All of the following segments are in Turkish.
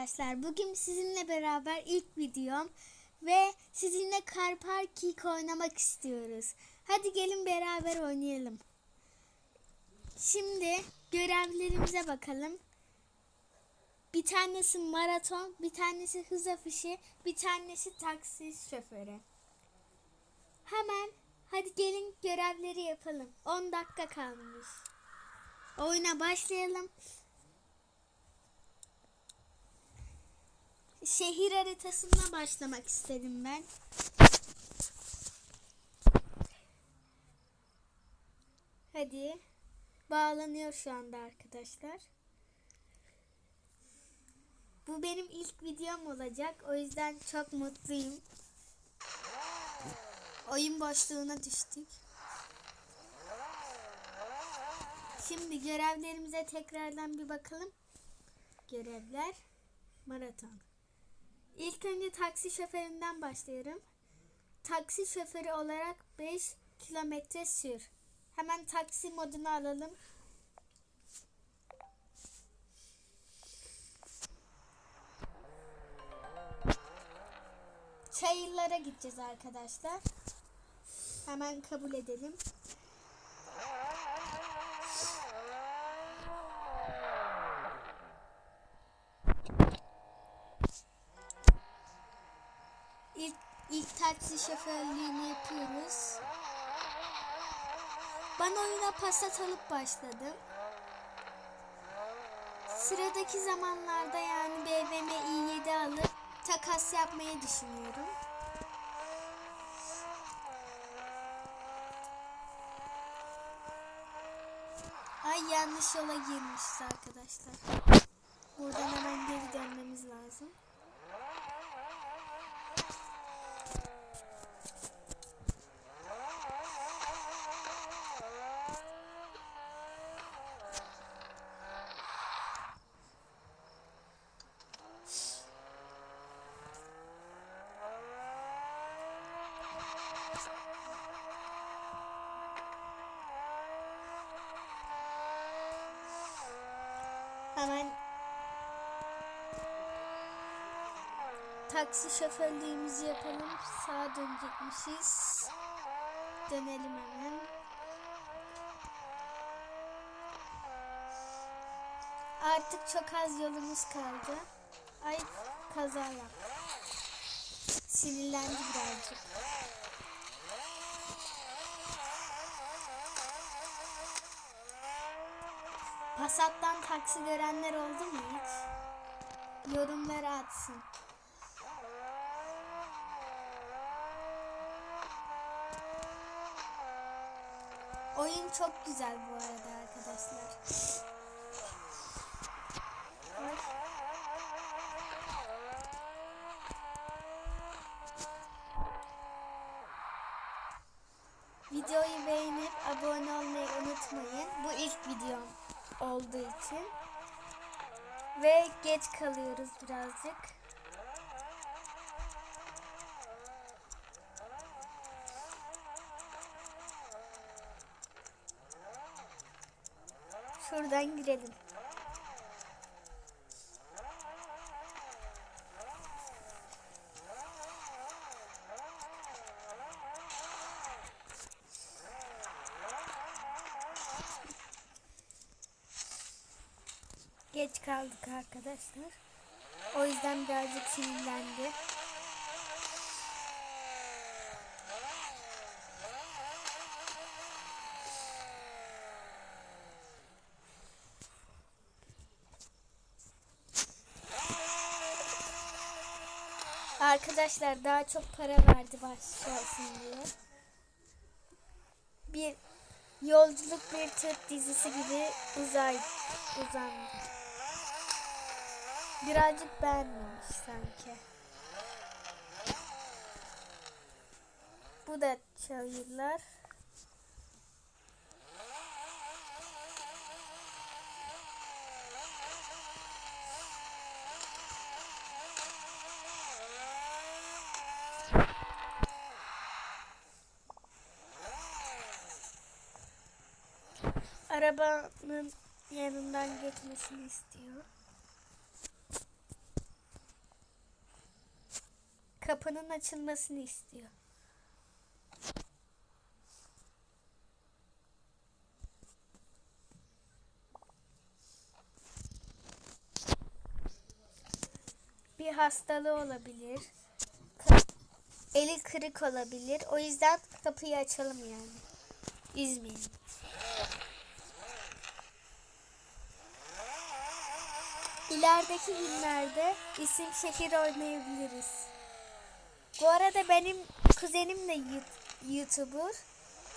Arkadaşlar bugün sizinle beraber ilk videom ve sizinle Car oynamak istiyoruz. Hadi gelin beraber oynayalım. Şimdi görevlerimize bakalım. Bir tanesi maraton, bir tanesi hız afişi, bir tanesi taksi şoförü. Hemen hadi gelin görevleri yapalım. 10 dakika kalmış. Oyuna başlayalım. Şehir haritasına başlamak istedim ben. Hadi. Bağlanıyor şu anda arkadaşlar. Bu benim ilk videom olacak. O yüzden çok mutluyum. Oyun boşluğuna düştük. Şimdi görevlerimize tekrardan bir bakalım. Görevler. Maraton. İlk önce taksi şoföründen başlıyorum. Taksi şoförü olarak 5 kilometre sür. Hemen taksi modunu alalım. Çayırlara gideceğiz arkadaşlar. Hemen kabul edelim. İlk, ilk taksi şoförlüğünü yapıyoruz. Ben oyuna pasat alıp başladım. Sıradaki zamanlarda yani BMW i7 alıp takas yapmayı düşünüyorum. Ay yanlış yola girmişiz arkadaşlar. Buradan hemen geri dönmemiz lazım. Hemen taksi şoförlüğümüzü yapalım. Sağa dönecekmişiz. Dönelim hemen. Artık çok az yolumuz kaldı. Ay kaza yaptı. Sinirlendi birazcık. Passat'tan taksi görenler oldu mu hiç? Yorumlara atsın. Oyun çok güzel bu arada arkadaşlar. Videoyu beğenip abone olmayı unutmayın. Bu ilk videom olduğu için. Ve geç kalıyoruz birazcık. Şuradan girelim. Geç kaldık arkadaşlar. O yüzden birazcık sinirlendi. Arkadaşlar daha çok para verdi başlasın diye. Bir yolculuk bir Türk dizisi gibi uzay uzandı. Birazcık beğenmemiş sanki. Bu da çayırlar. Arabanın yanından geçmesini istiyor. kapının açılmasını istiyor. Bir hastalığı olabilir. Eli kırık olabilir. O yüzden kapıyı açalım yani. Üzmeyin. İlerideki günlerde isim şehir oynayabiliriz. Bu arada benim kuzenim de YouTuber.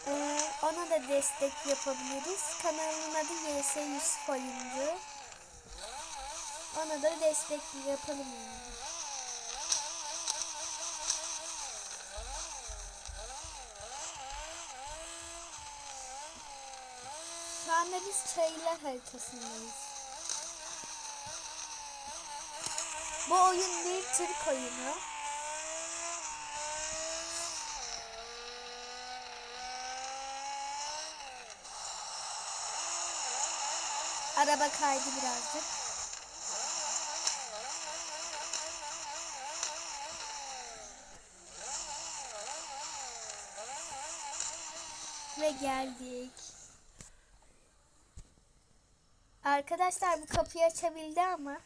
Ee, ona da destek yapabiliriz. Kanalının adı YS Yusuf Oyuncu. Ona da destek yapalım yani. Şu anda biz çayırlar haritasındayız. Bu oyun bir Türk oyunu. Araba kaydı birazcık. Ve geldik. Arkadaşlar bu kapıyı açabildi ama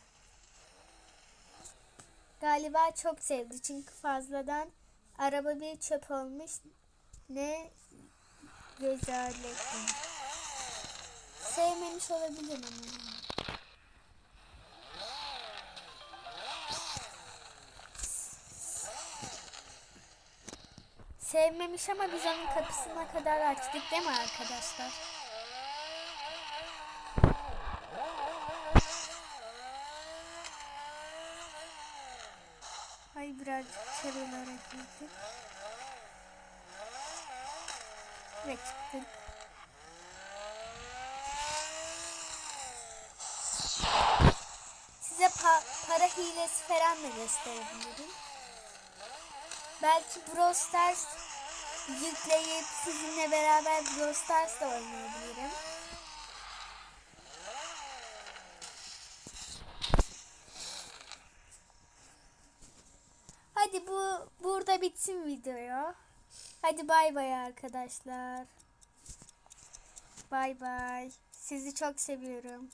galiba çok sevdi çünkü fazladan araba bir çöp olmuş ne rezalet. Sevmemiş olabilir ama. Sevmemiş ama biz onun kapısına kadar açtık değil mi arkadaşlar? Ay birazcık çarılara girdik. Ve çıktık. Size pa- para hilesi falan da gösterebilirim. Belki Brawl Stars yükleyip sizinle beraber Brawl Stars da oynayabilirim. Hadi bu burada bitsin video. Hadi bay bay arkadaşlar. Bay bay. Sizi çok seviyorum.